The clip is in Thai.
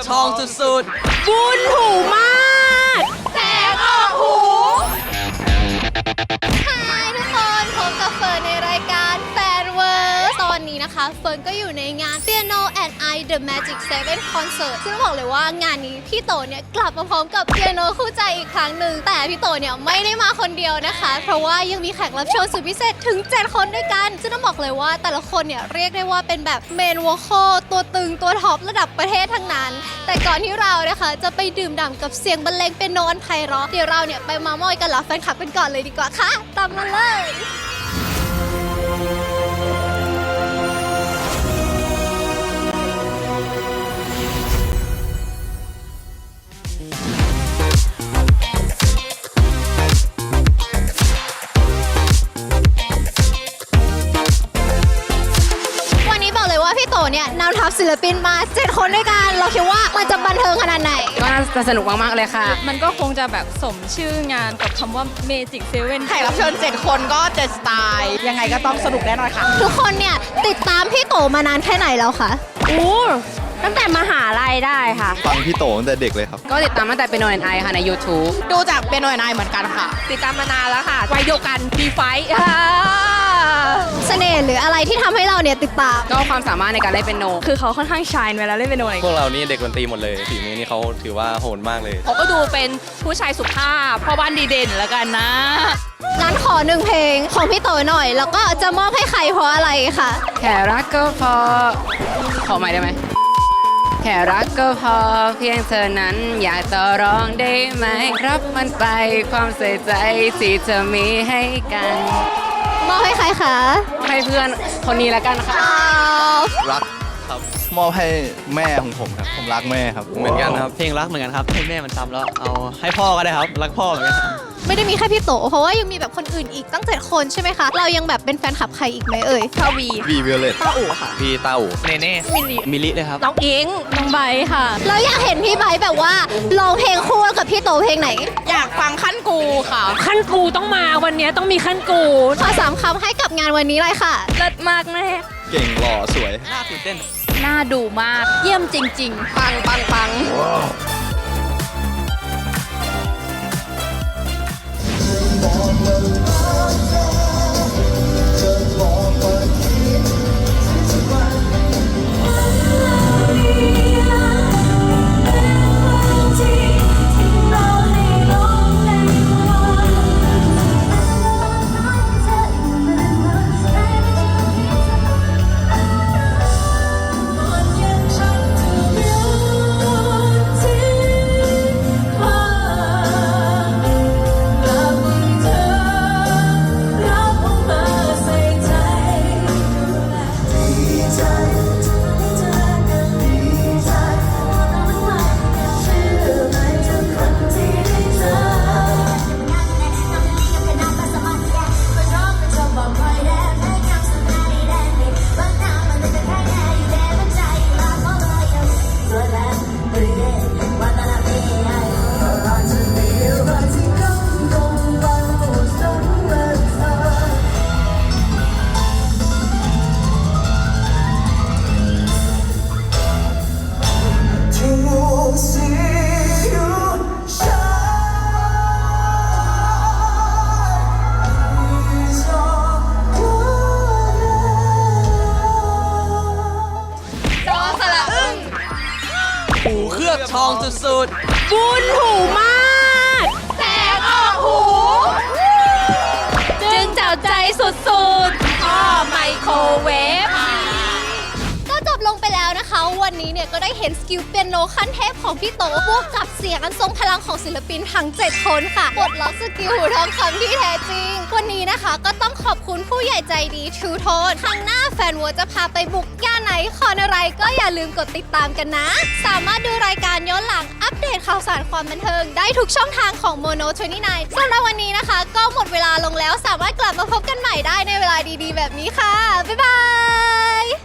อกทองสุดๆ บุญหูมาก The Magic Seven Concert ซึ่งต้องบอกเลยว่างานนี้พี่โตเนี่ยกลับมาพร้อมกับเปียโนคู่ใจอีกครั้งหนึ่งแต่พี่โตเนี่ยไม่ได้มาคนเดียวนะคะ เพราะว่ายังมีแขกรับเชิญสุดพิเศษถึง 7 คนด้วยกันซึ่งต้องบอกเลยว่าแต่ละคนเนี่ยเรียกได้ว่าเป็นแบบเมนวอคอตัวตึงตัวท็อประดับประเทศทั้งนั้น แต่ก่อนที่เรานะคะจะไปดื่มด่ำกับเสียงบรรเลงเป็นโนอันไพเราะเดี๋ยวเราเนี่ยไปมามอยกันเหล่าแฟนคลับกันก่อนเลยดีกว่าค่ะตามมาเลย ศิลปินมา7คนด้วยกัน เราคิดว่ามันจะบันเทิงขนาดไหน ก็น่าจะสนุกมากๆเลยค่ะ มันก็คงจะแบบสมชื่องานกับคำว่า Magic Seven แขกรับเชิญ7คนก็เจ็ดสไตล์ ยังไงก็ต้องสนุกแน่นอนค่ะ ทุกคนเนี่ยติดตามพี่โตมานานแค่ไหนแล้วคะอู้ ตั้งแต่มหาลัยได้ค่ะ ฟังพี่โตตั้งแต่เด็กเลยครับ ก็ติดตามตั้งแต่เป็นโนนไอค่ะใน YouTube ดูจากเป็นโนยนายเหมือนกันค่ะ ติดตามมานานแล้วค่ะวัยเดียวกันดีไฟเสน่ห์หรืออะไรที่ทำให้เราเนี่ยติดตาม ก็ความสามารถในการเล่นเป็นโน คือเขาค่อนข้างชายเวลาเล่นเป็นโนอะไรพวกเรานี่เด็กดนตรีหมดเลยฝีมือนี่เขาถือว่าโหดมากเลย เขาก็ดูเป็นผู้ชายสุภาพพ่อบ้านดีเด่นแล้วกันนะ งั้นขอหนึ่งเพลงของพี่โตหน่อย แล้วก็จะมอบให้ใครเพราะอะไรคะแค่รักก็พอ ขอใหม่ได้ไหม แค่รักก็พอเพียงเธอนั้นอยากต่อรองได้ไหม รับมันไปความใส่ใจที่เธอมีให้กัน มอบให้ใครคะให้เพื่อนคนนี้แล้วกันค่ะอ้าวรักครับมอบให้แม่ของผมครับ ผมรักแม่ครับ เหมือนกันครับ เพลงรักเหมือนกันครับ ให้แม่มันจำแล้ว เอาให้พ่อก็ได้ครับ รักพ่อเหมือนกัน ไม่ได้มีแค่พี่โต เพราะว่ายังมีแบบคนอื่นอีกตั้งเจ็ดคนใช่ไหมคะ เรายังแบบเป็นแฟนคลับใครอีกไหมเอ่ยทวีวีวิโอเลตป้าอู๋ค่ะ พี่เต้าเนเน่มิลิมิลิเลยครับ น้องอิงน้องใบค่ะ เราอยากเห็นพี่ไบร์ทแบบว่าร้องเพลงคู่กับพี่โตเพลงไหน อยากฟังขั้นกูค่ะ ขั้นกูต้องมาวันนี้ต้องมีขั้นกูขอสามคำให้กับงานวันนี้เลยค่ะเลิศมากแน่เก่งหล่อสวยน่าตื่นเต้นน่าดูมากเยี่ยมจริงปังปังปัง หูเอบทองสุดบุญหูมากแสงออกหู จึงจับใจสุดๆ ห็นสกิลเปียโนขั้นเทพของพี่โตบวกกับเสียงอันทรงพลังของศิลปินทั้ง7คนค่ะปลดล็อกสกิลหูทองคำที่แท้จริง วันนี้นะคะก็ต้องขอบคุณผู้ใหญ่ใจดีทูโทนครั้งหน้าแฟนวัวจะพาไปบุกย่านไหนคอนอะไรก็อย่าลืมกดติดตามกันนะ สามารถดูรายการย้อนหลังอัปเดตข่าวสารความบันเทิง ได้ทุกช่องทางของ Mono 29สำหรับวันนี้นะคะ ก็หมดเวลาลงแล้วสามารถกลับมาพบกันใหม่ได้ในเวลาดีๆ แบบนี้ค่ะ บ๊ายบาย